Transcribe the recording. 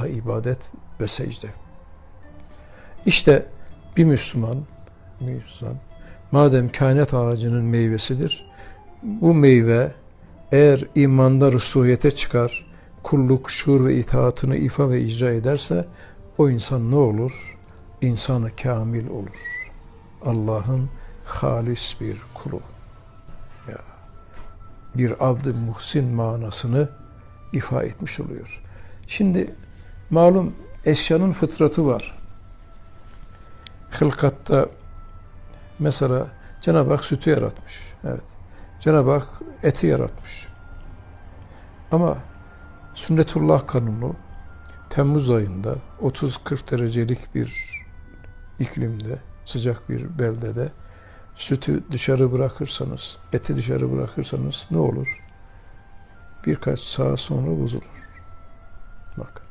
Allah'a ibadet ve secde. İşte bir Müslüman, Müslüman madem kainat ağacının meyvesidir, bu meyve eğer imanda rüsuyete çıkar, kulluk, şuur ve itaatını ifa ve icra ederse o insan ne olur? İnsanı kamil olur. Allah'ın halis bir kulu. Ya, bir abd-ı muhsin manasını ifa etmiş oluyor. Şimdi malum eşyanın fıtratı var. Hılkatta mesela Cenab-ı Hak sütü yaratmış. Evet. Cenab-ı Hak eti yaratmış. Ama sünnetullah kanunu Temmuz ayında 30-40 derecelik bir iklimde, sıcak bir beldede sütü dışarı bırakırsanız, eti dışarı bırakırsanız ne olur? Birkaç saat sonra bozulur. Bak.